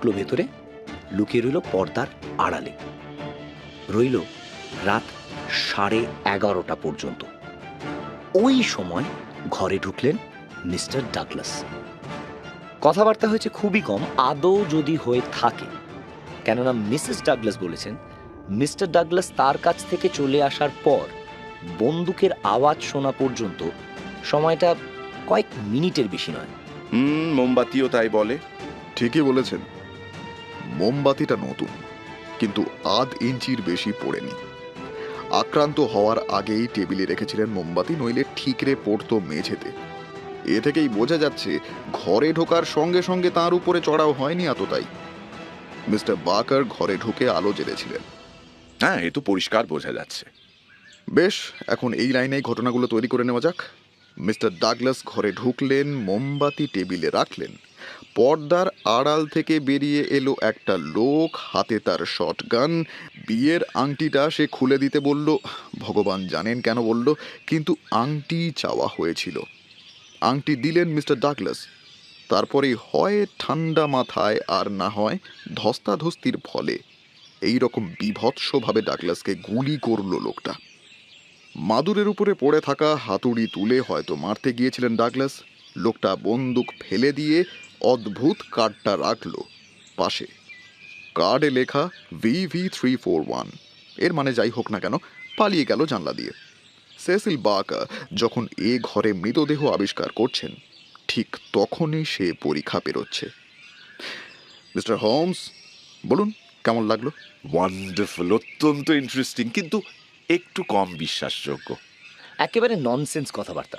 ঢুকলো ভেতরে লুকিয়ে রইল পর্দার আড়ালে। রইল রাত সাড়ে এগারোটা পর্যন্ত। ওই সময় ঘরে ঢুকলেন মিস্টার ডাগলাস। কথাবার্তা হয়েছে খুবই কম আদৌ যদি হয়ে থাকে। কেননা মিসেস ডাগলাস বলেছেন মিস্টার ডাগলাস তার কাছ থেকে চলে আসার পর বন্দুকের আওয়াজ শোনা পর্যন্ত সময়টা কয়েক মিনিটের বেশি নয়। হুম মোমবাতিও তাই বলে। ঠিকই বলেছেন। মোমবাতিটা নতুন কিন্তু আধ ইঞ্চির বেশি পড়েনি। আক্রান্ত হওয়ার আগেই টেবিলে রেখেছিলেন মোমবাতি নইলে ঠিকরে পড়তো মেঝেতে। এ থেকেই বোঝা যাচ্ছে ঘরে ঢোকার সঙ্গে সঙ্গে তার উপরে চড়াও হয়নি এতটাই। মিস্টার বাকার ঘরে ঢুকে আলো জ্বেলেছিলেন হ্যাঁ এ তো পরিষ্কার বোঝা যাচ্ছে। বেশ এখন এই লাইনেই ঘটনাগুলো তৈরি করে নেওয়া যাক। মিস্টার ডাগলাস ঘরে ঢুকলেন মোমবাতি টেবিলে রাখলেন। পর্দার আড়াল থেকে বেরিয়ে এলো একটা লোক, হাতে তার শটগান বিয়ের আংটিটা সে খুলে দিতে বলল। ভগবান জানেন কেন বলল, কিন্তু আংটি চাওয়া হয়েছিল। আংটি দিলেন মিস্টার ডাগলাস। তারপরে হয় ঠান্ডা মাথায় আর না হয় ধস্তাধস্তির ফলে। এই রকম বিভৎসভাবে ডাগলাসকে গুলি করল লোকটা। মাদুরের উপরে পড়ে থাকা হাতুড়ি তুলে হয়তো মারতে গিয়েছিলেন ডাগলাস। লোকটা বন্দুক ফেলে দিয়ে অদ্ভুত কার্ডটা রাখল পাশে। কার্ডে লেখা ভি ভি থ্রি ফোর ওয়ানের মানে যাই হোক না কেন পালিয়ে গেল জানলা দিয়ে। সেসিল বাকা যখন এ ঘরে মৃতদেহ আবিষ্কার করছেন ঠিক তখনই সে পরীক্ষা পেরোচ্ছে। মিস্টার হোমস বলুন কেমন লাগল? ওয়ান্ডারফুল অত্যন্ত ইন্টারেস্টিং কিন্তু একটু কম বিশ্বাসযোগ্য। একেবারে ননসেন্স কথাবার্তা।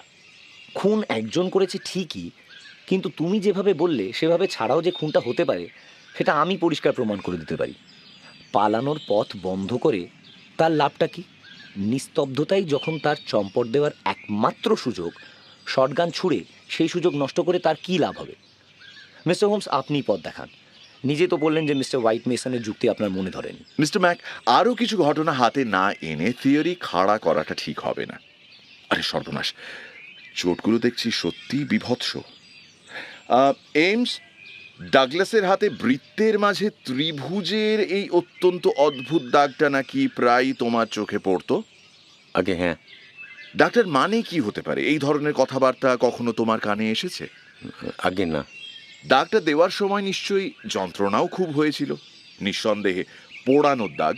খুন একজন করেছে ঠিকই কিন্তু তুমি যেভাবে বললে, সেভাবে ছাড়াও যে খুনটা হতে পারে, সেটা আমি পরিষ্কার প্রমাণ করে দিতে পারি। পালানোর পথ বন্ধ করে তার লাভটা কি? নিস্তব্ধতাই যখন তার চম্পট দেওয়ার একমাত্র সুযোগ, শটগান ছুঁড়ে সেই সুযোগ নষ্ট করে তার কি লাভ হবে? মিস্টার হোমস, আপনি পথ দেখান। নিজে তো বললেন যে মিস্টার হোয়াইট মেসনের যুক্তি আপনার মনে ধরেনি। মিস্টার ম্যাক, আরও কিছু ঘটনা হাতে না এনে থিওরি খাড়া করাটা ঠিক হবে না। আরে সর্বনাশ, চোটগুলো দেখছি সত্যিই বিভৎস। এইমস ডাগলাসের হাতে বৃত্তের মাঝে ত্রিভুজের এই অত্যন্ত অদ্ভুত দাগটা নাকি প্রায় তোমার চোখে পড়তো? আগে হ্যাঁ। ডাক্তার মানে কি হতে পারে? এই ধরনের কথাবার্তা কখনো তোমার কানে এসেছে? আগে না। দাগটা দেওয়ার সময় নিশ্চয়ই যন্ত্রণাও খুব হয়েছিল নিঃসন্দেহে পোড়ানোর দাগ।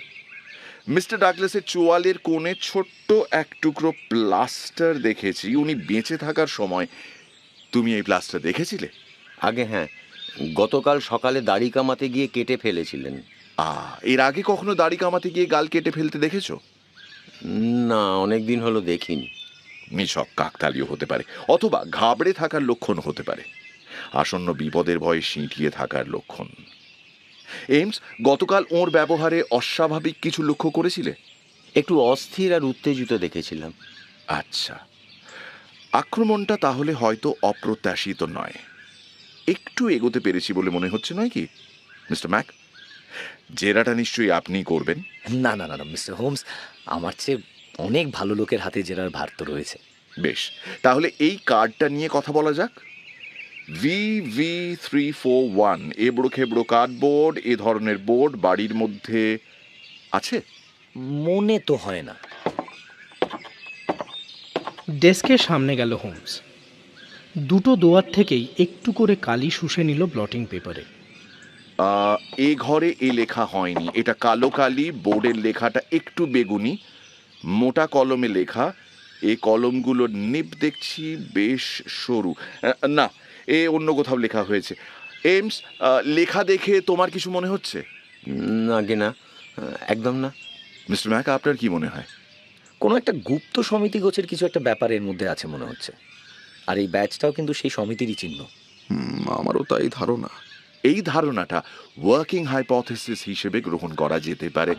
মিস্টার ডাগলাসের চোয়ালের কোণে ছোট্ট এক টুকরো প্লাস্টার দেখেছি। উনি বেঁচে থাকার সময় তুমি এই প্লাস্টার দেখেছিলে? আগে হ্যাঁ গতকাল সকালে দাড়ি কামাতে গিয়ে কেটে ফেলেছিলেন। আ এর আগে কখনো দাড়ি কামাতে গিয়ে গাল কেটে ফেলতে দেখেছ? না অনেক দিন হলো দেখিনি। নিছক কাকতালীয় হতে পারে অথবা ঘাবড়ে থাকার লক্ষণ হতে পারে। আসন্ন বিপদের ভয়ে সিঁটিয়ে থাকার লক্ষণ। এইমস গতকাল ওর ব্যবহারে অস্বাভাবিক কিছু লক্ষ্য করেছিলে? একটু অস্থির আর উত্তেজিত দেখেছিলাম। আচ্ছা। আক্রমণটা তাহলে হয়তো অপ্রত্যাশিত নয়। একটু এগোতে পেরেছি বলে মনে হচ্ছে নয় কি? মিস্টার ম্যাক জেরাটা নিশ্চয়ই আপনি করবেন? না না না না মিস্টার হোমস আমার চেয়ে অনেক ভালো লোকের হাতে জেরার ভার তো রয়েছে। বেশ তাহলে এই কার্ডটা নিয়ে কথা বলা যাক। V V three four one এবড়ো খেবড়ো কার্ডবোর্ড এ ধরনের বোর্ড বাড়ির মধ্যে আছে? মনে তো হয় না। ডেস্কের সামনে গেল হোমস। দুটো দোয়ার থেকেই একটু করে কালি শুষে নিল ব্লটিং পেপারে এ। ঘরে এ লেখা হয়নি। এটা কালো কালি বোর্ডের লেখাটা একটু বেগুনি মোটা কলমে লেখা। এই কলমগুলোর নিপ দেখছি বেশ সরু। না এ অন্য কোথাও লেখা হয়েছে। এমস লেখা দেখে তোমার কিছু মনে হচ্ছে? আগে না একদম না। মিস্টার ম্যাক আপনার কি মনে হয়? কোনো একটা গুপ্ত সমিতি গোছের কিছু একটা ব্যাপার এর মধ্যে আছে মনে হচ্ছে। আর এই ব্যাচটাও কিন্তু সেই সমিতিরই চিহ্ন। আমারও তাই ধারণা। এই ধারণাটা ওয়ার্কিং হাইপোথেসিস হিসেবে গ্রহণ করা যেতে পারে।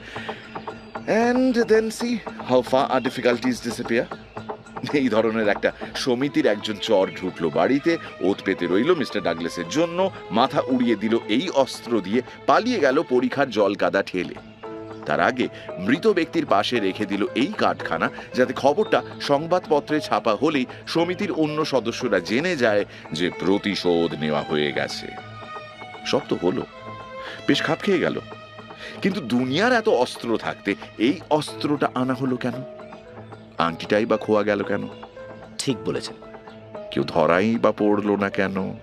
And then see how are difficulties disappear এই ধরনের একটা সমিতির একজন চর ঢুকলো বাড়িতে, ওত পেতে রইল মিস্টার ডাগলেসের জন্য, মাথা উড়িয়ে দিল এই অস্ত্র দিয়ে, পালিয়ে গেল পরীক্ষার জল কাদা ঠেলে। তার আগে মৃত ব্যক্তির পাশে রেখে দিল এই কাঠখানা যাতে খবরটা সংবাদপত্রে ছাপা হলেই সমিতির অন্য সদস্যরা জেনে যায় যে প্রতিশোধ নেওয়া হয়ে গেছে। সব তো হলো। বেশ খাপ খেয়ে গেল। কিন্তু দুনিয়ার এত অস্ত্র থাকতে এই অস্ত্রটা আনা হলো কেন? আংটিটাই বা খোয়া গেল কেন? ঠিক বলেছেন। কেউ ধরাই বা পড়ল না কেন?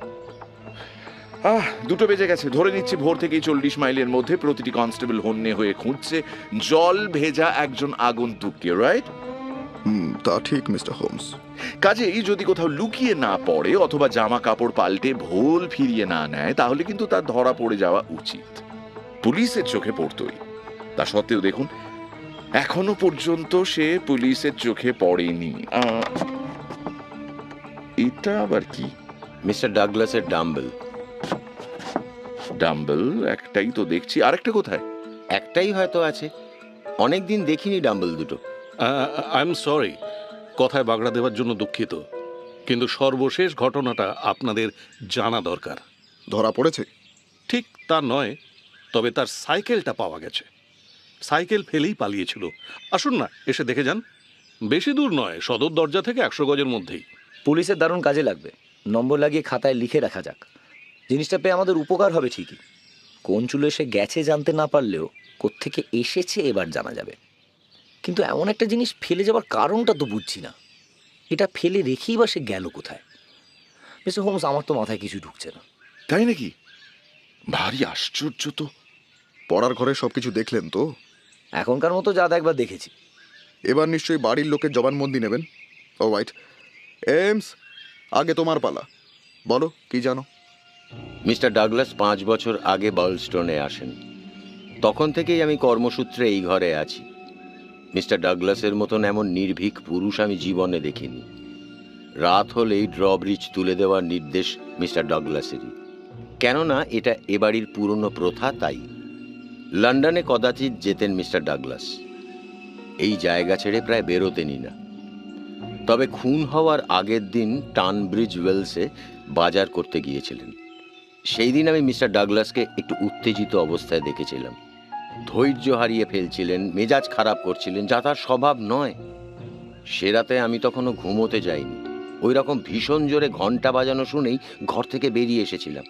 আহ দুটো বেজে গেছে। ধরে নিচ্ছি ভোর থেকেই চল্লিশ মাইলের মধ্যে প্রতিটি কনস্টেবল হন্যে হয়ে খুঁজছে। জল ভেজা একজন আগন্তুককে রাইট হুম তা ঠিক মিস্টার হোমস। কাজেই যদি কোথাও লুকিয়ে না পড়ে অথবা জামা কাপড় পাল্টে ভোল ফিরিয়ে না নেয় তাহলে কিন্তু তার ধরা পড়ে যাওয়া উচিত। পুলিশের চোখে পড়তই। তা সত্ত্বেও দেখুন এখনও পর্যন্ত সে পুলিশের চোখে পড়েনি। আহ, এটা আবার কি? Mister ডাগলাসের dumbbell. ডাম্বেল একটাই তো দেখছি। আরেকটা কোথায়? একটাই হয়তো আছে। অনেক দিন দেখিনি ডাম্বেল দুটো। আই এম সরি কথায় বাগড়া দেওয়ার জন্য দুঃখিত। কিন্তু সর্বশেষ ঘটনাটা আপনাদের জানা দরকার। ধরা পড়েছে? ঠিক তা নয় তবে তার সাইকেলটা পাওয়া গেছে। সাইকেল ফেলেই পালিয়েছিল। আসুন না এসে দেখে যান। বেশি দূর নয় সদর দরজা থেকে একশো গজের মধ্যেই। পুলিশের দারুণ কাজে লাগবে। নম্বর লাগিয়ে খাতায় লিখে রাখা যাক। জিনিসটা পেয়ে আমাদের উপকার হবে ঠিকই। কোন চুলো এসে গেছে জানতে না পারলেও কোত্থেকে এসেছে এবার জানা যাবে। কিন্তু এমন একটা জিনিস ফেলে যাওয়ার কারণটা তো বুঝছি না। এটা ফেলে রেখেই বা সে গেল কোথায়? মিস্টার হোমস আমার তো মাথায় কিছু ঢুকছে না। তাই নাকি? ভারী আশ্চর্য তো। পড়ার ঘরে সব কিছু দেখলেন তো? এখনকার মতো যা একবার দেখেছি। এবার নিশ্চয়ই বাড়ির লোকের জবানবন্দি নেবেন। ও রাইট এমস আগে তোমার পালা। বলো কি জানো? মিস্টার ডাগলাস পাঁচ বছর আগে বার্লস্টোনে আসেন। তখন থেকেই আমি কর্মসূত্রে এই ঘরে আছি। মিস্টার ডাগলাসের মতন এমন নির্ভীক পুরুষ আমি জীবনে দেখিনি। রাত হলেই ড্রব্রিজ তুলে দেওয়ার নির্দেশ মিস্টার ডাগলাসেরই। কেননা এটা এ বাড়ির পুরনো প্রথা, তাই। লন্ডনে কদাচিৎ যেতেন মিস্টার ডাগলাস। এই জায়গা ছেড়ে প্রায় বেরোতেনই না। তবে খুন হওয়ার আগের দিন টানব্রিজ ওয়েলসে বাজার করতে গিয়েছিলেন। সেই দিন আমি মিস্টার ডাগলাসকে একটু উত্তেজিত অবস্থায় দেখেছিলাম। ধৈর্য হারিয়ে ফেলছিলেন মেজাজ খারাপ করছিলেন যা তার স্বভাব নয়। সে রাতে আমি তখনও ঘুমোতে যাইনি। ওই রকম ভীষণ জোরে ঘণ্টা বাজানো শুনেই ঘর থেকে বেরিয়ে এসেছিলাম।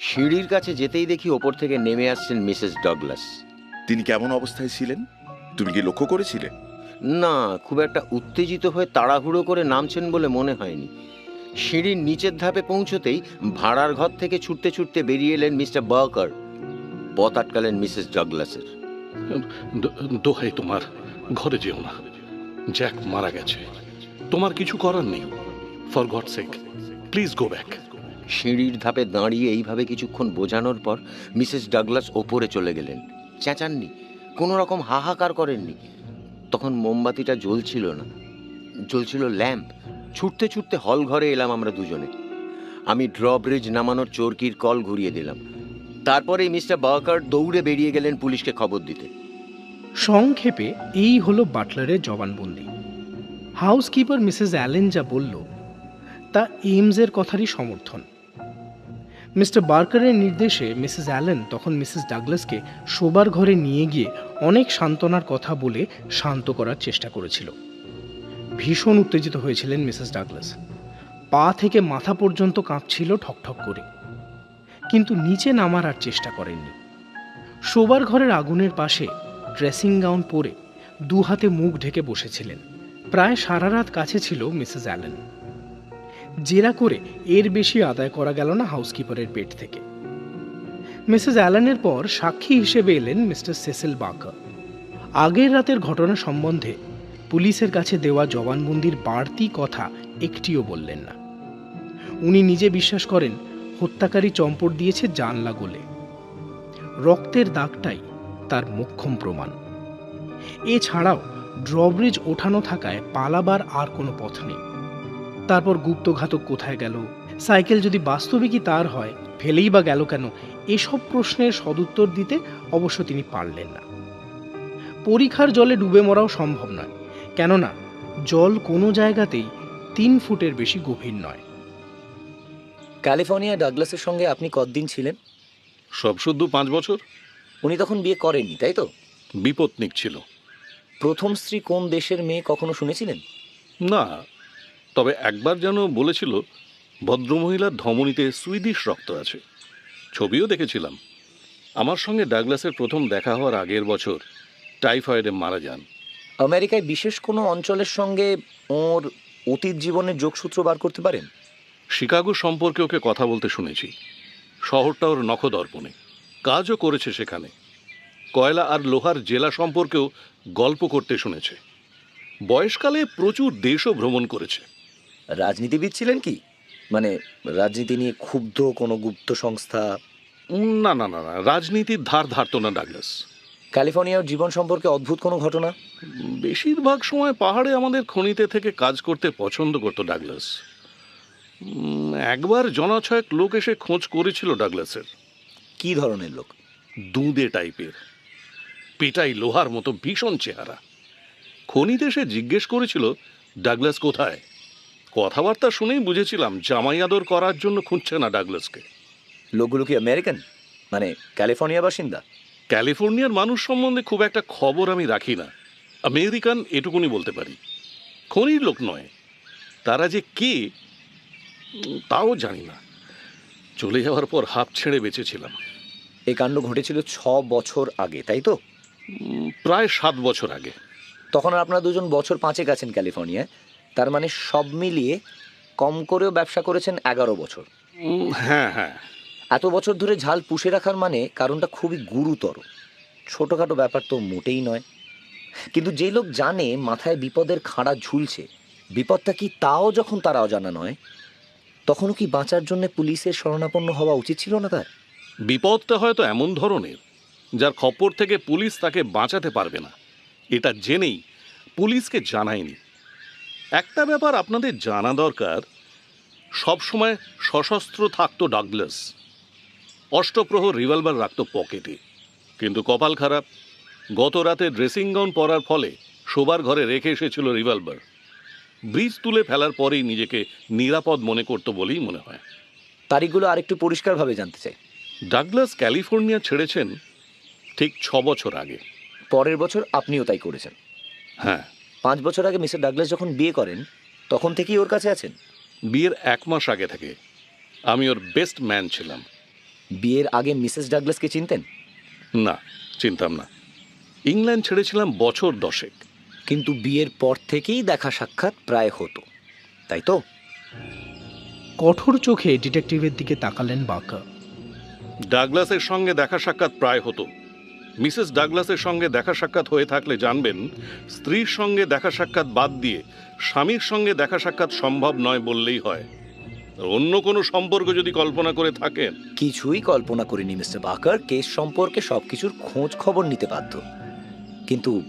সিঁড়ির কাছে যেতেই দেখি ওপর থেকে নেমে আসছেন মিসেস ডগলাস। তিনি কেমন অবস্থায় ছিলেন? তুমি কি লক্ষ্য করেছিলে? না খুব একটা উত্তেজিত হয়ে তাড়াহুড়ো করে নামছেন বলে মনে হয়নি। সিঁড়ির নিচের ধাপে পৌঁছতেই ভাড়ার ঘর থেকে ছুটতে ছুটতে বেরিয়ে এলেন মিস্টার বার্কার পথ আটকালেন মিসেস ডগলাসের। দোহাই তোমার ঘরে যেও না। জ্যাক মারা গেছে। তোমার কিছু করার নেই। For God sake please go back. সিঁড়ির ধাপে দাঁড়িয়ে এইভাবে কিছুক্ষণ বোঝানোর পর মিসেস ডাগলাস ওপরে চলে গেলেন। চেঁচাননি কোনো রকম হাহাকার করেননি। তখন মোমবাতিটা জ্বলছিল না। জ্বলছিল ল্যাম্প। ছুটতে ছুটতে হল ঘরে এলাম আমরা দুজনে। আমি ড্রব্রিজ নামানোর চরকির কল ঘুরিয়ে দিলাম। তারপরে মিস্টার বার্কার দৌড়ে বেরিয়ে গেলেন পুলিশকে খবর দিতে। সংক্ষেপে, এই হলো বাটলারের জবানবন্দি। হাউসকিপার মিসেস অ্যালেন যা বলল, তা এইমসের কথারই সমর্থন। মিস্টার বার্কারের নির্দেশে মিসেস অ্যালেন তখন মিসেস ডাগলাসকে শোবার ঘরে নিয়ে গিয়ে অনেক সান্ত্বনার কথা বলে শান্ত করার চেষ্টা করেছিল। ভীষণ উত্তেজিত হয়েছিলেন মিসেস ডাগলাস। পা থেকে মাথা পর্যন্ত কাঁপছিল ঠকঠক করে। কিন্তু নিচে নামার আর চেষ্টা করেননি। শোবার ঘরের আগুনের পাশে ড্রেসিং গাউন পরে দু হাতে মুখ ঢেকে বসেছিলেন। প্রায় সারা রাত কাছে ছিল মিসেস অ্যালেন। জেরা করে এর বেশি আদায় করা গেল না হাউসকিপারের পেট থেকে। মিসেস অ্যালেনের পর সাক্ষী হিসেবে এলেন মিস্টার সেসেল বাকার আগের রাতের ঘটনা সম্বন্ধে পুলিশের কাছে দেওয়া জবানবন্দির বাড়তি কথা একটিও বললেন না। উনি নিজে বিশ্বাস করেন, হত্যাকারী চম্পট দিয়েছে জানলা গোলে। রক্তের দাগটাই তার মোক্ষম প্রমাণ। এছাড়াও ড্রব্রিজ ওঠানো থাকায় পালাবার আর কোনো পথ নেই। তারপর গুপ্তঘাতক কোথায় গেল? সাইকেল যদি বাস্তবিকই তার হয়, ফেলেই বা গেল কেন? এসব প্রশ্নের সদুত্তর দিতে অবশ্য তিনি পারলেন না। পরীক্ষার জলে ডুবে মরাও সম্ভব নয়। কেননা জল কোনো জায়গাতেই তিন ফুটের বেশি গভীর নয়। ক্যালিফোর্নিয়া ডাগলাসের সঙ্গে আপনি কতদিন ছিলেন? সব শুদ্ধ পাঁচ বছর। উনি তখন বিয়ে করেননি তাই তো? বিপত্নিক ছিল। প্রথম স্ত্রী কোন দেশের মেয়ে কখনো শুনেছিলেন? না তবে একবার যেন বলেছিল ভদ্রমহিলার ধমনীতে সুইডিশ রক্ত আছে। ছবিও দেখেছিলাম। আমার সঙ্গে ডাগলাসের প্রথম দেখা হওয়ার আগের বছর টাইফয়েডে মারা যান। আমেরিকায় বিশেষ কোনো অঞ্চলের সঙ্গে ওর অতীত জীবনের যোগসূত্র বার করতে পারেন? শিকাগো সম্পর্কে ওকে কথা বলতে শুনেছি। শহরটা ওর নখদর্পণে। কাজও করেছে সেখানে। কয়লা আর লোহার জেলা সম্পর্কেও গল্প করতে শুনেছে। বয়সকালে প্রচুর দেশও ভ্রমণ করেছে। রাজনীতিবিদ ছিলেন কি? মানে রাজনীতি নিয়ে ক্ষুব্ধ কোনো গুপ্ত সংস্থা? না না না রাজনীতির ধার ধারত না ডাগলাস। ক্যালিফোর্নিয়ার জীবন সম্পর্কে অদ্ভুত কোনো ঘটনা? বেশিরভাগ সময় পাহাড়ে আমাদের খনিতে থেকে কাজ করতে পছন্দ করতো ডাগলাস। একবার জনা ছয়েক লোক এসে খোঁজ করেছিল ডাগলাসের। কি ধরনের লোক? দুঁদে টাইপের। পেটাই লোহার মতো ভীষণ চেহারা। খনিতে সে জিজ্ঞেস করেছিল ডাগলাস কোথায়? কথাবার্তা শুনেই বুঝেছিলাম জামাই আদর করার জন্য খুঁজছে না ডাগলাসকে। লোকগুলো কি আমেরিকান? মানে ক্যালিফোর্নিয়া বাসিন্দা? ক্যালিফোর্নিয়ার মানুষ সম্বন্ধে খুব একটা খবর আমি রাখি না। আমেরিকান এটুকুনি বলতে পারি। খনির লোক নয়। তারা যে কে তাও জানি না। চলে যাওয়ার পর হাফ ছেড়ে বেঁচেছিলাম। এই কাণ্ড ঘটেছিল ছ বছর আগে তাই তো? প্রায় সাত বছর আগে। তখন আপনারা দুজন বছর পাঁচেক আছেন ক্যালিফোর্নিয়ায়। তার মানে সব মিলিয়ে কম করেও ব্যবসা করেছেন এগারো বছর। হ্যাঁ হ্যাঁ। এত বছর ধরে ঝাল পুষে রাখার মানে কারণটা খুবই গুরুতর। ছোটোখাটো ব্যাপার তো মোটেই নয়। কিন্তু যে লোক জানে মাথায় বিপদের খাঁড়া ঝুলছে, বিপদটা কি তাও যখন তারা অজানা নয়, তখনও কি বাঁচার জন্য পুলিশের শরণাপন্ন হওয়া উচিত ছিল না তার? বিপদটা হয়তো এমন ধরনের, যার খপ্পর থেকে পুলিশ তাকে বাঁচাতে পারবে না। এটা জেনেই পুলিশকে জানায়নি। একটা ব্যাপার আপনাদের জানা দরকার সব সময় সশস্ত্র থাকতো ডাগলাস। অষ্টপ্রহর রিভলভার রাখত পকেটে। কিন্তু কপাল খারাপ। গত রাতে ড্রেসিং গাউন পরার ফলে শোবার ঘরে রেখে এসেছিল রিভলভার। ব্রিজ তুলে ফেলার পরেই নিজেকে নিরাপদ মনে করতো বলেই মনে হয়। তারিখগুলো আরেকটু পরিষ্কারভাবে জানতে চাই। ডাগলাস ক্যালিফোর্নিয়া ছেড়েছেন ঠিক ছ বছর আগে। পরের বছর আপনিও তাই করেছেন। হ্যাঁ। পাঁচ বছর আগে মিস্টার ডাগলাস যখন বিয়ে করেন তখন থেকেই ওর কাছে আছেন? বিয়ের এক মাস আগে থেকে। আমি ওর বেস্ট ম্যান ছিলাম। বিয়ের আগে মিসেস ডাগলাসকে চিনতেন? না চিনতাম না। ইংল্যান্ড ছেড়েছিলাম বছর দশেক। কিন্তু বিয়ের পর থেকেই দেখা সাক্ষাৎ প্রায় হতো। তাই তো? কঠোর চোখে ডিটেকটিভের দিকে তাকালেন বাঁকা ডাগলাসের সঙ্গে দেখা সাক্ষাৎ প্রায় হতো। মিসেস ডাগলাসের সঙ্গে দেখা সাক্ষাৎ হয়ে থাকলে জানবেন স্ত্রীর সঙ্গে দেখা সাক্ষাৎ বাদ দিয়ে স্বামীর সঙ্গে দেখা সাক্ষাৎ সম্ভব নয় বললেই হয়। অন্য কোনো সম্পর্ক যদি কল্পনা করে থাকেন? কিছুই কল্পনা করিনি মিস্টার বাকার। কেস সম্পর্কে সবকিছুর খোঁজ খবর নিতে বাধ্য। কিন্তু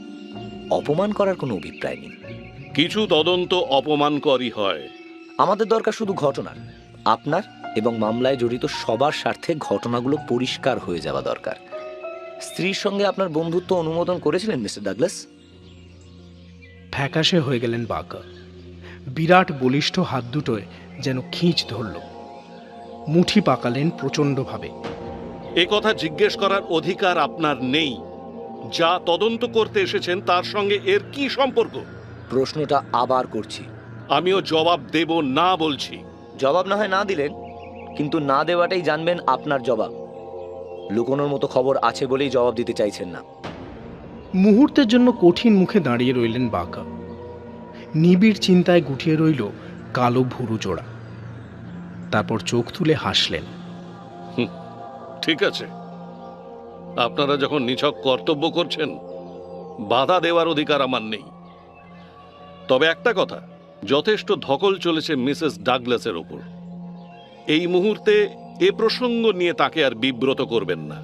অপমান করার কোনো অভিপ্রায় নেই। কিছু তদন্ত অপমানকরই হয়। আমাদের দরকার শুধু ঘটনার আপনার এবং মামলায় জড়িত সবার স্বার্থে ঘটনাগুলো পরিষ্কার হয়ে যাওয়া দরকার। স্ত্রীর সঙ্গে আপনার বন্ধুত্ব অনুমোদন করেছিলেন মিস্টার ডাগলাস? ফ্যাকাশে হয়ে গেলেন বাঁকা বিরাট বলিষ্ঠ হাত দুটোয় যেন খিঁচ ধরল। মুঠি পাকালেন প্রচণ্ডভাবে। এ কথা জিজ্ঞেস করার অধিকার আপনার নেই। যা তদন্ত করতে এসেছেন তার সঙ্গে এর কি সম্পর্ক? প্রশ্নটা আবার করছি। আমিও জবাব দেব না বলছি। জবাব না হয় না দিলেন কিন্তু না দেওয়াটাই জানবেন আপনার জবাব। লুকোনোর মতো খবর আছে বলেই জবাব দিতে চাইছেন না। মুহূর্তের জন্য কঠিন মুখে দাঁড়িয়ে রইলেন বাঁকা। নিবিড় চিন্তায় গুটিয়ে রইল কালো ভুরু জোড়া। তারপর চোখ তুলে হাসলেন। ঠিক আছে। আপনারা যখন নিছক কর্তব্য করছেন, বাধা দেওয়ার অধিকার আমার নেই। তবে একটা কথা, যথেষ্ট ধকল চলেছে মিসেস ডাগলাসের ওপর। এই মুহূর্তে এ প্রসঙ্গ নিয়ে তাকে আর বিব্রত করবেন না।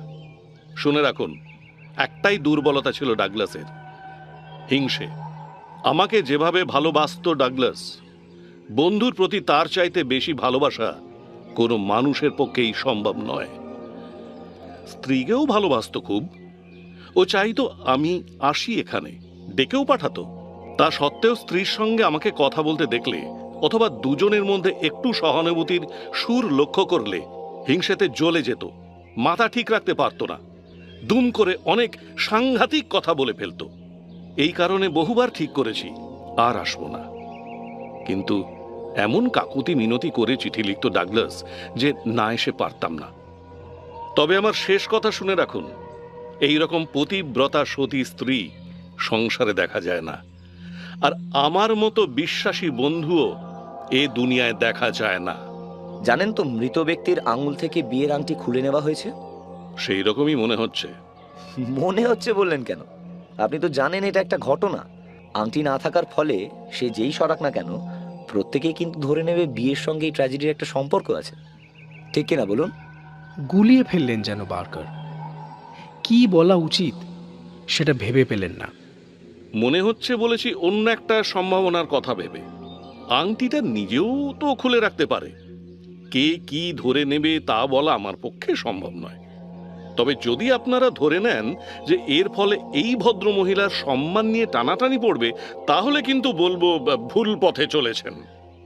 শুনে রাখুন, একটাই দুর্বলতা ছিল ডাগলাসের, হিংসে। আমাকে যেভাবে ভালোবাসতো ডাগলাস, বন্ধুর প্রতি তার চাইতে বেশি ভালোবাসা কোনো মানুষের পক্ষেই সম্ভব নয়। স্ত্রীকেও ভালোবাসত খুব। ও চাইতো আমি আসি এখানে, ডেকেও পাঠাতো। তা সত্ত্বেও স্ত্রীর সঙ্গে আমাকে কথা বলতে দেখলে অথবা দুজনের মধ্যে একটু সহানুভূতির সুর লক্ষ্য করলে হিংসেতে জ্বলে যেত, মাথা ঠিক রাখতে পারত না, দুম করে অনেক সাংঘাতিক কথা বলে ফেলতো। এই কারণে বহুবার ঠিক করেছি আর আসব না। কিন্তু এমন কাকুতি মিনতি করে চিঠি লিখত ডাগলাস যে না এসে পারতাম না। তবে আমার শেষ কথা শুনে রাখুন এই রকম পতিব্রতা সতী স্ত্রী সংসারে দেখা যায় না। আর আমার মতো বিশ্বাসী বন্ধুও এ দুনিয়ায় দেখা যায় না। জানেন তো মৃত ব্যক্তির আঙুল থেকে বিয়ের আংটি খুলে নেওয়া হয়েছে? সেই রকমই মনে হচ্ছে। মনে হচ্ছে বললেন কেন? আপনি তো জানেন এটা একটা ঘটনা। আংটি না থাকার ফলে সে যেই সরাক না কেন প্রত্যেকেই কিন্তু ধরে নেবে বিয়ের সঙ্গে এই ট্র্যাজেডির একটা সম্পর্ক আছে। ঠিক কিনা বলুন? গুলিয়ে ফেললেন যেন বার্কার। কি বলা উচিত সেটা ভেবে পেলেন না। মনে হচ্ছে বলেছি অন্য একটা সম্ভাবনার কথা ভেবে। আংটিটা নিজেও তো খুলে রাখতে পারে। কে কি ধরে নেবে তা বলা আমার পক্ষে সম্ভব নয়। তবে যদি আপনারা ধরে নেন যে এর ফলে এই ভদ্র মহিলার সম্মান নিয়ে টানাটানি পড়বে তাহলে কিন্তু বলব ভুল পথে চলেছেন।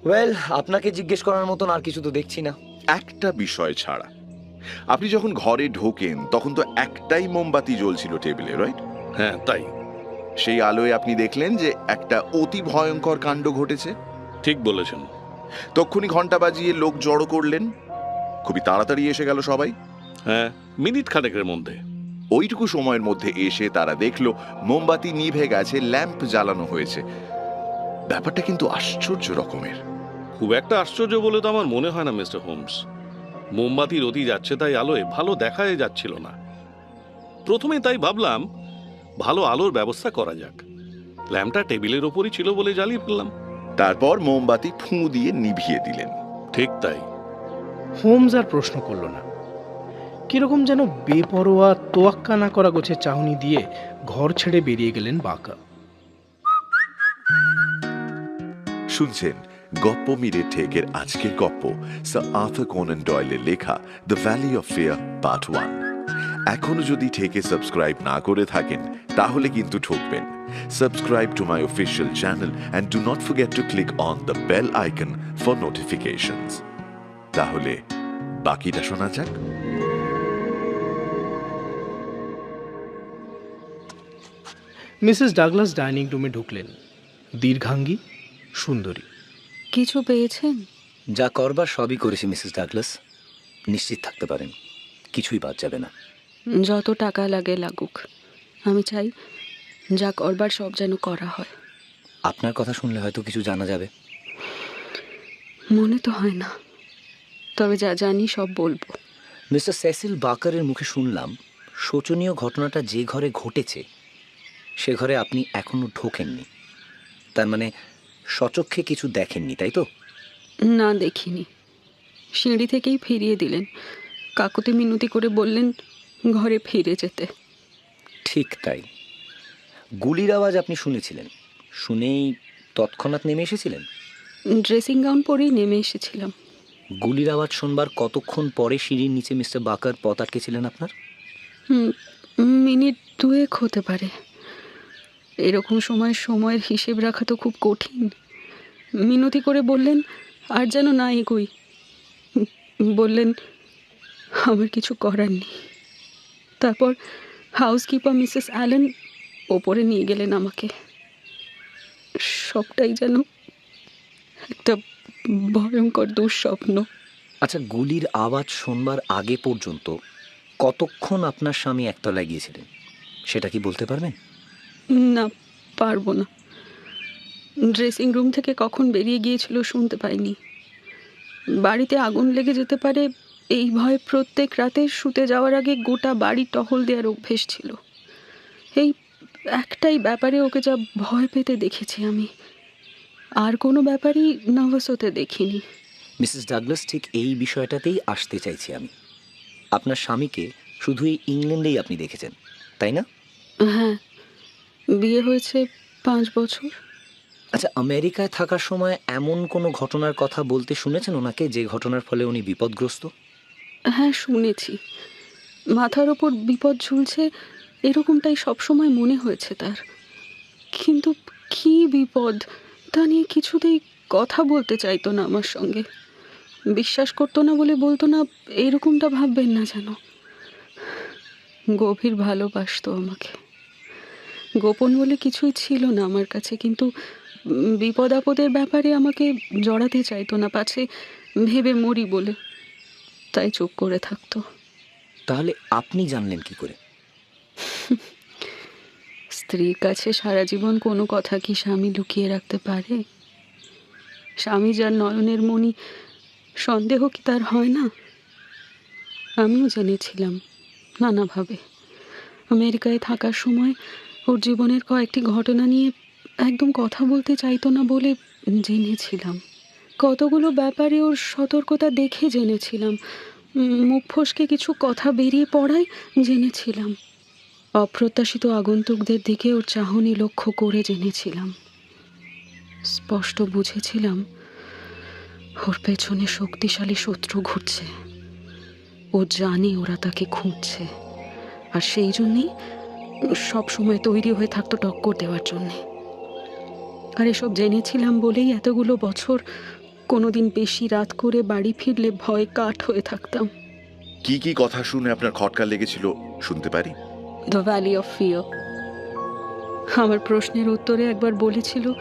ওয়েল আপনাকে জিজ্ঞেস করার মতন আর কিছু তো দেখছি না। একটা বিষয় ছাড়া। আপনি যখন ঘরে ঢোকেন তখন তো একটাই মোমবাতি জ্বলছিল টেবিলে রাইট হ্যাঁ তাই। সেই আলোয় আপনি দেখলেন যে একটা অতি ভয়ঙ্কর কাণ্ড ঘটেছে? ঠিক বলেছেন। তক্ষুনি ঘণ্টা বাজিয়ে লোক জড়ো করলেন। খুবই তাড়াতাড়ি এসে গেল সবাই। হ্যাঁ মিনিট খানেকের মধ্যে। ওইটুকু সময়ের মধ্যে এসে তারা দেখল মোমবাতি নিভে গেছে ল্যাম্প জ্বালানো হয়েছে। ব্যাপারটা কিন্তু আশ্চর্য রকমের। খুব একটা আশ্চর্য বলে তো আমার মনে হয় না মিস্টার হোমস। মোমবাতি রতি যাচ্ছে তাই আলোয় ভালো দেখাই যাচ্ছিল না। প্রথমে তাই ভাবলাম ভালো আলোর ব্যবস্থা করা যাক। ল্যাম্পটা টেবিলের ওপরই ছিল বলে জ্বালিয়ে ফেললাম। তারপর মোমবাতি ফুঁ দিয়ে নিভিয়ে দিলেন। ঠিক তাই। হোমস আর প্রশ্ন করল না। কীরকম যেন বেপরোয়া তোয়াক্কা না করা গোছের চাহনি দিয়ে ঘর ছেড়ে বেরিয়ে গেলেন বাঁকা। শুনছেন গপ্প মিরে ঠেকের আজকের গপ্প, স্যার আর্থার কোনান ডয়েলের লেখা the valley of fear part one. এখনও যদি ঠেকে সাবস্ক্রাইব না করে থাকেন, তাহলে কিন্তু ঠকবেন। Subscribe to my official channel and do not forget to click on the bell icon for notifications. তাহলে বাকিটা শোনা যাক। মিসেস ডাগলাস ডাইনিং রুমে ঢুকলেন। দীর্ঘাঙ্গী সুন্দরী। কিছু পেয়েছেন? যা করবার সবই করেছি মিসেস ডাগলাস। নিশ্চিত থাকতে পারেন কিছুই বাদ যাবে না। যত টাকা লাগে লাগুক আমি চাই যা করবার সব যেন করা হয়। আপনার কথা শুনলে হয়তো কিছু জানা যাবে। মনে তো হয় না তবে যা জানি সব বলব। মিস্টার সেসিল বাকারের মুখে শুনলাম শোচনীয় ঘটনাটা যে ঘরে ঘটেছে সে ঘরে আপনি এখনও ঢোকেননি। তার মানে সচক্ষে কিছু দেখেননি তাই তো? না দেখিনি। সিঁড়ি থেকেই ফিরিয়ে দিলেন। কাকুতে মিনতি করে বললেন ঘরে ফিরে যেতে। ঠিক তাই। গুলির আওয়াজ আপনি শুনেছিলেন? শুনেই তৎক্ষণাৎ নেমে এসেছিলেন? ড্রেসিং গাউন পরেই নেমে এসেছিলাম। গুলির আওয়াজ শুনবার কতক্ষণ পরে সিঁড়ির নিচে মিস্টার বাকার পথ আটকেছিলেন আপনার? মিনিট দুয়েক হতে পারে। এরকম সময় সময়ের হিসেব রাখা তো খুব কঠিন। মিনতি করে বললেন, আর যেন না এগোই। বললেন, আমার কিছু করার নেই। তারপর হাউসকিপার মিসেস অ্যালেন ওপরে নিয়ে গেলেন আমাকে। সবটাই যেন একটা ভয়ঙ্কর দুঃস্বপ্ন। আচ্ছা গুলির আওয়াজ শুনবার আগে পর্যন্ত কতক্ষণ আপনার স্বামী একতলায় গিয়েছিলেন? সেটা কি বলতে পারবেন? না পারব না। ড্রেসিং রুম থেকে কখন বেরিয়ে গিয়েছিল শুনতে পাইনি। বাড়িতে আগুন লেগে যেতে পারে এই ভয়ে প্রত্যেক রাতে শুতে যাওয়ার আগে গোটা বাড়ি টহল দেওয়ার অভ্যেস ছিল। এই একটাই ব্যাপারে ওকে যা ভয় পেতে দেখেছি আমি। আর কোনো ব্যাপারই নার্ভাস হতে দেখিনি। মিসেস ডাগলাস ঠিক এই বিষয়টাতেই আসতে চাইছি আমি। আপনার স্বামীকে শুধু এই ইংল্যান্ডেই আপনি দেখেছেন তাই না? হ্যাঁ বিয়ে হয়েছে পাঁচ বছর। আচ্ছা আমেরিকায় থাকার সময় এমন কোনো ঘটনার কথা বলতে শুনেছেন ওনাকে যে ঘটনার ফলে উনি বিপদগ্রস্ত? হ্যাঁ শুনেছি। মাথার ওপর বিপদ ঝুলছে এরকমটাই সবসময় মনে হয়েছে তার। কিন্তু কী বিপদ তা নিয়ে কিছুতেই কথা বলতে চাইতো না আমার সঙ্গে। বিশ্বাস করতো না বলে বলতো না এরকমটা ভাববেন না যেন। গভীর ভালোবাসতো আমাকে। গোপন বলে কিছুই ছিল না আমার কাছে কিন্তু বিপদ আপদের ব্যাপারে আমাকে জড়াতে চাইতো না পাছে ভেবে মরি বলে। তাই চুপ করে থাকতো। তাহলে আপনি জানলেন কি করে? স্ত্রীর কাছে সারা জীবন কোনো কথা কি স্বামী লুকিয়ে রাখতে পারে? স্বামী যার নয়নের মণি সন্দেহ কি তার হয় না? আমিও জেনেছিলাম নানাভাবে। আমেরিকায় থাকার সময় ওর জীবনের কয়েকটি ঘটনা নিয়ে একদম কথা বলতে চাইতো না বলে জেনেছিলাম। কতগুলো ব্যাপারে ওর সতর্কতা দেখে জেনেছিলাম। মুখ ফসকে কিছু কথা বেরিয়ে পড়ায় জেনেছিলাম। অপ্রত্যাশিত আগন্তুকদের দিকে ওর চাহনি লক্ষ্য করে জেনেছিলাম। স্পষ্ট বুঝেছিলাম, ওর পেছনে শক্তিশালী শত্রু ঘুরছে। ও জানে ওরা তাকে খুঁজছে। আর সেই জন্যেই সবসময় তৈরি হয়ে থাকতো টক্কর দেওয়ার জন্যে। আর এসব জেনেছিলাম বলেই এতগুলো বছর কোনোদিন বেশি রাত করে বাড়ি ফিরলে ভয় কাঠ হয়ে থাকতাম। কি কি কথা শুনে আপনার খটকা লেগেছিল শুনতে পারি? দ্য ভ্যালি অফ ফিয়ার আমার প্রশ্নের উত্তরে একবার বলেছিল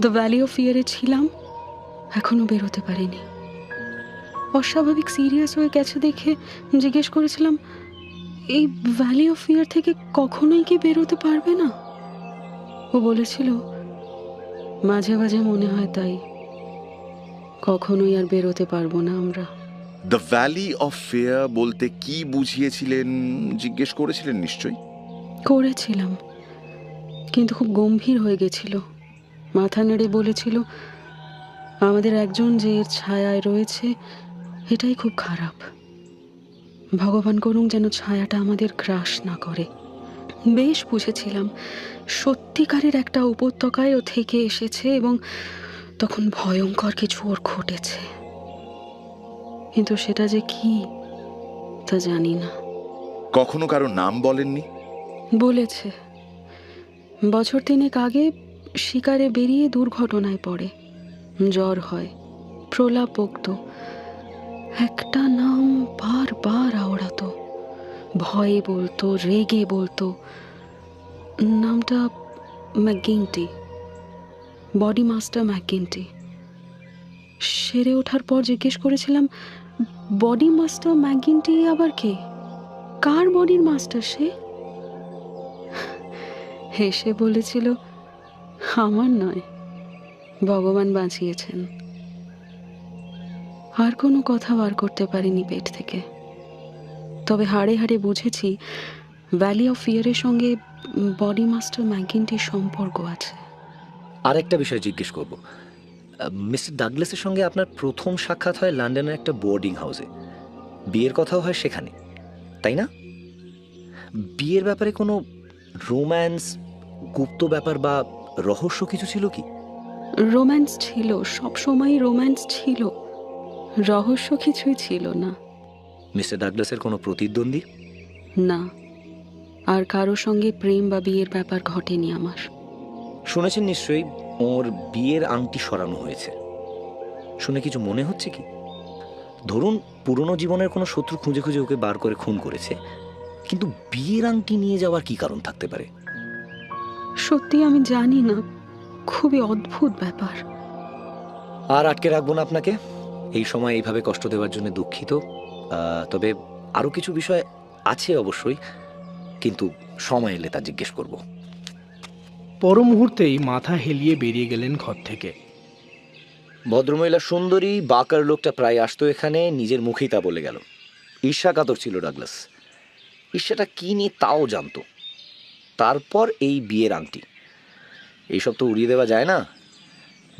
দ্য ভ্যালি অফ ফিয়ারে ছিলাম এখনও বেরোতে পারিনি। অস্বাভাবিক সিরিয়াস হয়ে গেছে দেখে জিজ্ঞেস করেছিলাম এই ভ্যালি অফ ফিয়ার থেকে কখনোই কি বেরোতে পারবে না? ও বলেছিল মাঝে মাঝে মনে হয় তাই। কখনোই আর বেরোতে পারব না আমরা। দ্য ভ্যালি অফ ফেয়ার বলতে কি বুঝিয়েছিলেন জিজ্ঞেস করেছিলেন নিশ্চয়ই? করেছিলাম কিন্তু খুব গম্ভীর হয়ে গেছিল। মাথা নেড়ে বলেছিল আমাদের একজন যে এর ছায়ায় রয়েছে এটাই খুব খারাপ। ভগবান করুন যেন ছায়াটা আমাদের গ্রাস না করে। বেশ বুঝেছিলাম সত্যিকারের একটা উপত্যকায় ও থেকে এসেছে এবং তখন ভয়ঙ্কর কিছু ওর ঘটেছে। কিন্তু সেটা যে কি তা জানি না। কখনো কারও নাম বলেননি? বলেছে। বছর তিনেক আগে শিকারে বেরিয়ে দুর্ঘটনায় পড়ে। জ্বর হয় প্রলাপ বকত একটা নাম বারবার আওড়াতো। ভয়ে বলতো, রেগে বলতো। নামটা ম্যাকগিনটি, বডি মাস্টার ম্যাকগিনটি। সেরে ওঠার পর জিজ্ঞেস করেছিলাম, বডি মাস্টার ম্যাকগিনটি আবার কে? কার বডির মাস্টার সে? হেসে বলেছিল, আমার নয়, ভগবান বাঁচিয়েছেন। আর কোনো কথা বার করতে পারিনি পেট থেকে। তবে হাড়ে হাড়ে বুঝেছি ভ্যালি অফ ফিয়ারের সঙ্গে বডি মাস্টার ম্যাগিনটির সম্পর্ক আছে। আর একটা বিষয় জিজ্ঞেস করব। মিস্টার ডাগলাসের সঙ্গে আপনার প্রথম সাক্ষাৎ হয় লন্ডনের একটা বোর্ডিং হাউসে বিয়ের কথাও হয় সেখানে তাই না? বিয়ের ব্যাপারে কোনো রোম্যান্স গুপ্ত ব্যাপার বা রহস্য কিছু ছিল কি? রোম্যান্স ছিল সব সময় রোম্যান্স ছিল। রহস্য কিছুই ছিল না। মিস্টার ডাগলাসের কোনো প্রতিদ্বন্দ্বী? না। আর কারও সঙ্গে প্রেম বা বিয়ের ব্যাপার ঘটেনি আমার। শুনেছেন নিশ্চয়ই ওর বিয়ের আংটি সরানো হয়েছে। শুনে কিছু মনে হচ্ছে কি? ধরুন পুরনো জীবনের কোনো শত্রু খুঁজে খুঁজে ওকে বার করে খুন করেছে কিন্তু বিয়ের আংটি নিয়ে যাওয়ার কি কারণ থাকতে পারে? সত্যি আমি জানি না। খুবই অদ্ভুত ব্যাপার। আর আটকে রাখব না আপনাকে? এই সময় এইভাবে কষ্ট দেওয়ার জন্য দুঃখিত। তবে আরও কিছু বিষয় আছে অবশ্যই কিন্তু সময় এলে তা জিজ্ঞেস করব। পর মুহূর্তেই মাথা হেলিয়ে বেরিয়ে গেলেন ঘর থেকে। ভদ্রমহিলা সুন্দরী বাকার লোকটা প্রায় আসতো এখানে নিজের মুখেই তা বলে গেল। ঈর্ষা কাতর ছিল ডাগলাস। ঈর্ষাটা কি নিয়ে তাও জানতো। তারপর এই বিয়ের আংটি। এইসব তো উড়িয়ে দেওয়া যায় না।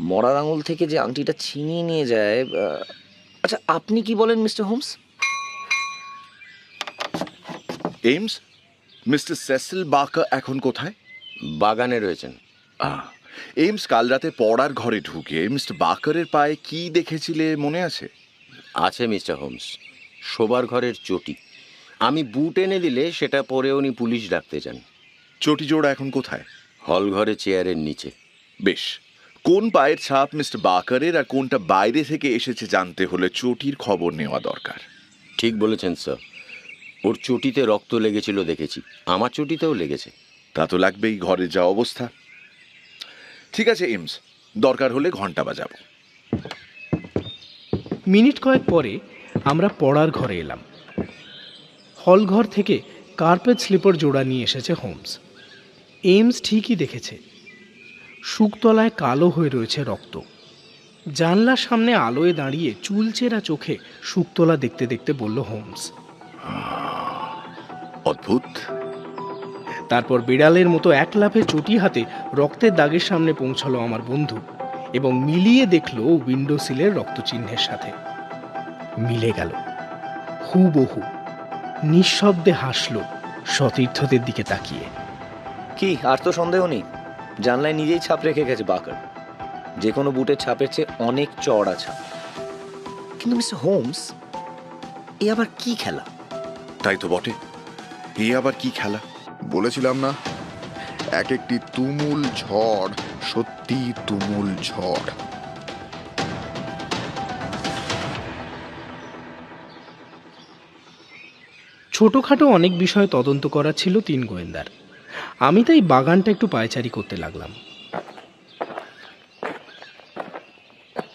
মরার আঙুল থেকে যে আংটিটা ছিনিয়ে নিয়ে যায় আচ্ছা আপনি কি বলেন mister Holmes? Ames mister Cecil Barker এখন কোথায়? বাগানে রয়েছেন। আহ, এইমস কাল রাতে পড়ার ঘরে ঢুকে মিস্টার বাকারের পায়ে কি দেখেছিলে মনে আছে? আছে মিস্টার হোমস। শোবার ঘরের চটি। আমি বুট এনে দিলে সেটা পরে উনি পুলিশ ডাকতে চান চটি জোড়া এখন কোথায়? হল ঘরে চেয়ারের নিচে। বেশ কোন পায়ের ছাপ মিস্টার বাকারের আর কোনটা বাইরে থেকে এসেছে জানতে হলে চটির খবর নেওয়া দরকার। ঠিক বলেছেন স্যার। ওর চটিতে রক্ত লেগেছিল দেখেছি। আমার চটিতেও লেগেছে। তা তো লাগবেই ঘরে যা অবস্থা। ঠিক আছে এমস দরকার হলে ঘণ্টা বাজাবো। মিনিট কয়েক পরে আমরা পড়ার ঘরে এলাম। হল ঘর থেকে কার্পেট স্লিপার জোড়া নিয়ে এসেছে হোমস। এইমস ঠিকই দেখেছে। শুকতলায় কালো হয়ে রয়েছে রক্ত। জানলার সামনে আলোয় দাঁড়িয়ে চুলচেরা চোখে শুকতলা দেখতে দেখতে বলল হোমস। অদ্ভুত। তারপর বিড়ালের মতো এক লাফে চটি হাতে রক্তের দাগের সামনে পৌঁছালো আমার বন্ধু এবং মিলিয়ে দেখল উইন্ডো সিলের রক্তচিহ্নের সাথে। মিলে গেল। হুবহু। নিঃশব্দে হাসলো সতীর্থদের দিকে তাকিয়ে। কি আর তো সন্দেহ নেই? জানলায় নিজেই ছাপ রেখে গেছে বাকার। যে কোনো বুটের ছাপের চেয়ে অনেক চড়া ছাপ। কিন্তু মিস্টার হোমস এ আবার কি খেলা? তাই তো বটে। এ আবার কি খেলা? বলেছিলাম না? এক একটি তুমুল ঝড় সত্যি তুমুল ঝড়। ছোটখাটো অনেক বিষয় তদন্ত করা ছিল তিন গোয়েন্দার। আমি তাই বাগানটা একটু পায়চারি করতে লাগলাম।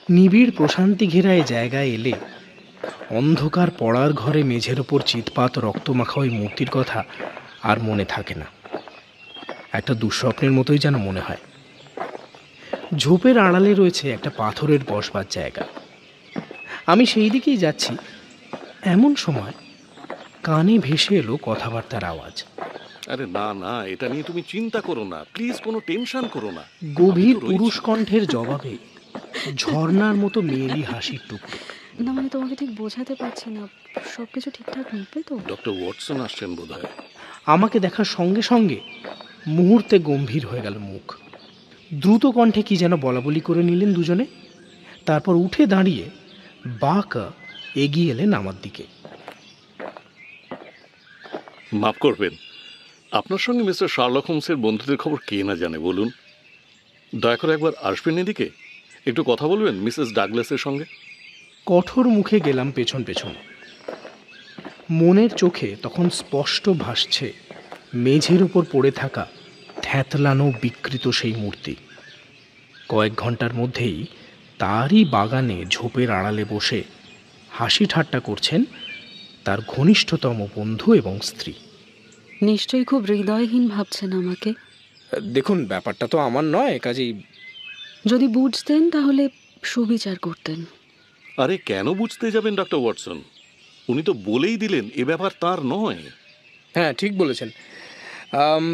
নিবিড় প্রশান্তি ঘেরা এই জায়গায় এলে অন্ধকার পড়ার ঘরে মেঝের ওপর চিৎপাত রক্তমাখা ওই মূর্তির কথা আর মনে থাকে না। একটা দুঃস্বপ্নের মতোই যেন মনে হয়। ঝোপের আড়ালে রয়েছে একটা পাথরের বসবার জায়গা। আমি সেই দিকেই যাচ্ছি। এমন সময় কানে ভেসে এলো কথাবার্তার আওয়াজ। আরে না না এটা নিয়ে তুমি চিন্তা করো না। প্লিজ কোনো টেনশন করো না। গভীর পুরুষ কণ্ঠের জবাবে ঝর্ণার মতো মেয়েলি হাসির টুকরো। না মানে তোমাকে ঠিক বোঝাতে পারছি না। সব কিছু ঠিকঠাক মিটবে তো? ডক্টর ওয়াটসন আসছেন বোধ হয় আমাকে দেখার সঙ্গে সঙ্গে মুহূর্তে গম্ভীর হয়ে গেল মুখ। দ্রুত কণ্ঠে কি যেন বলা বলি করে নিলেন দুজনে। তারপর উঠে দাঁড়িয়ে বাঁকা এগিয়ে এলেন আমার দিকে। মাফ করবেন। আপনার সঙ্গে মিস্টার শার্লক হোমসের বন্ধুদের খবর কে না জানে, বলুন। দয়া করে একবার আসবেন এদিকে? একটু কথা বলবেন মিসেস ডাগলাসের সঙ্গে? কঠোর মুখে গেলাম পেছন পেছন। মনের চোখে তখন স্পষ্ট ভাসছে মেঝের উপর পড়ে থাকা থ্যাতলানো বিকৃত সেই মূর্তি। কয়েক ঘণ্টার মধ্যেই তারই বাগানে ঝোপের আড়ালে বসে হাসি ঠাট্টা করছেন তার ঘনিষ্ঠতম বন্ধু এবং স্ত্রী। নিশ্চয়ই খুব হৃদয়হীন ভাবছেন আমাকে। দেখুন ব্যাপারটা তো আমার নয় কাজেই যদি বুঝতেন তাহলে সুবিচার করতেন। আরে কেন বুঝতে যাবেন ডক্টর ওয়াটসন? উনি তো বলেই দিলেন এ ব্যাপার তার নয়। হ্যাঁ ঠিক বলেছেন।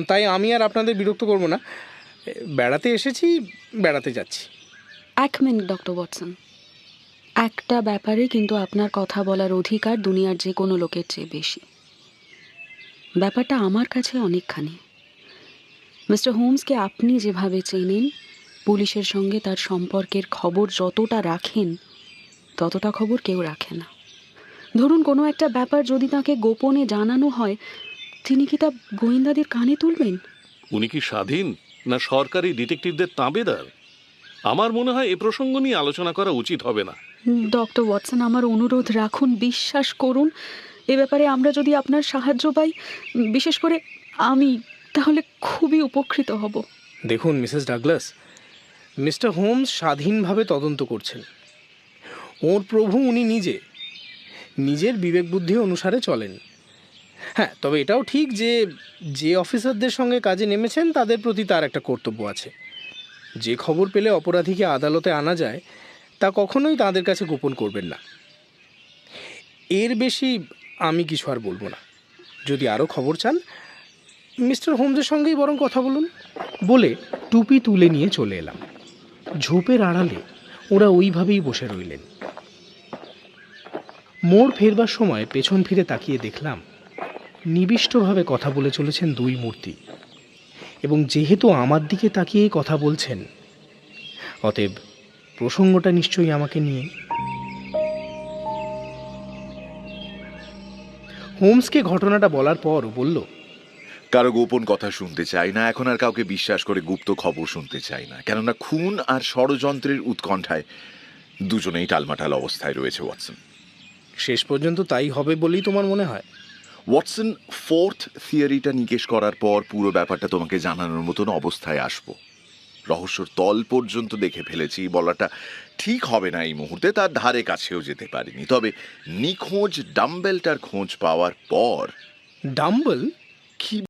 তাই আমি আর আপনাদের বিরক্ত করব না। বেড়াতে এসেছি বেড়াতে যাচ্ছি। এক মিনিট ডক্টর ওয়াটসন। একটা ব্যাপারে কিন্তু আপনার কথা বলার অধিকার দুনিয়ার যে কোনো লোকের চেয়ে বেশি। ব্যাপারটা আমার কাছে অনেকখানি। মিস্টার হোমসকে আপনি যেভাবে চেনেন পুলিশের সঙ্গে তার সম্পর্কের খবর যতটা রাখেন ততটা খবর কেউ রাখে না। ধরুন কোনো একটা ব্যাপার যদি তাকে গোপনে জানানো হয় তিনি কি তা গোয়েন্দাদের কানে তুলবেন? উনি কি স্বাধীন না সরকারি ডিটেকটিভদের তাঁবেদার? আমার মনে হয় এ প্রসঙ্গ নিয়ে আলোচনা করা উচিত হবে না। ডক্টর ওয়াটসন আমার অনুরোধ রাখুন বিশ্বাস করুন এ ব্যাপারে আমরা যদি আপনার সাহায্য পাই, বিশেষ করে আমি, তাহলে খুবই উপকৃত হব। দেখুন, মিসেস ডাগলাস, মিস্টার হোমস স্বাধীনভাবে তদন্ত করছেন। ওর প্রভু উনি নিজে, নিজের বিবেক বুদ্ধি অনুসারে চলেন। হ্যাঁ তবে এটাও ঠিক যে যে অফিসারদের সঙ্গে কাজে নেমেছেন, তাদের প্রতি তার একটা কর্তব্য আছে। যে খবর পেলে অপরাধীকে আদালতে আনা যায়, তা কখনোই তাদের কাছে গোপন করবেন না। এর বেশি আমি কিছু আর বলব না। যদি আরও খবর চান, মিস্টার হোমসের সঙ্গেই বরং কথা বলুন। বলে টুপি তুলে নিয়ে চলে এলাম। ঝোপের আড়ালে ওরা ওইভাবেই বসে রইলেন। মোড় ফেরবার সময় পেছন ফিরে তাকিয়ে দেখলাম, নিবিষ্টভাবে কথা বলে চলেছেন দুই মূর্তি। এবং যেহেতু আমার দিকে তাকিয়েই কথা বলছেন, অতএব প্রসঙ্গটা নিশ্চয়ই আমাকে নিয়ে হোমসকে ঘটনাটা বলার পর বলল কারও গোপন কথা শুনতে চাই না এখন আর কাউকে বিশ্বাস করে গুপ্ত খবর শুনতে চাই না। কেননা খুন আর ষড়যন্ত্রের উৎকণ্ঠায় দুজনেই টালমাটাল অবস্থায় রয়েছে ওয়াটসন। শেষ পর্যন্ত তাই হবে বলেই তোমার মনে হয়? ওয়াটসন ফোর্থ থিওরিটা নিকেশ করার পর পুরো ব্যাপারটা তোমাকে জানানোর মতন অবস্থায় আসব। রহস্যর তল পর্যন্ত দেখে ফেলেছি বলাটা ঠিক হবে না এই মুহূর্তে তার ধারে কাছেও যেতে পারিনি। তবে নিখোঁজ ডাম্বেলটার খোঁজ পাওয়ার পর ডাম্বেল? কি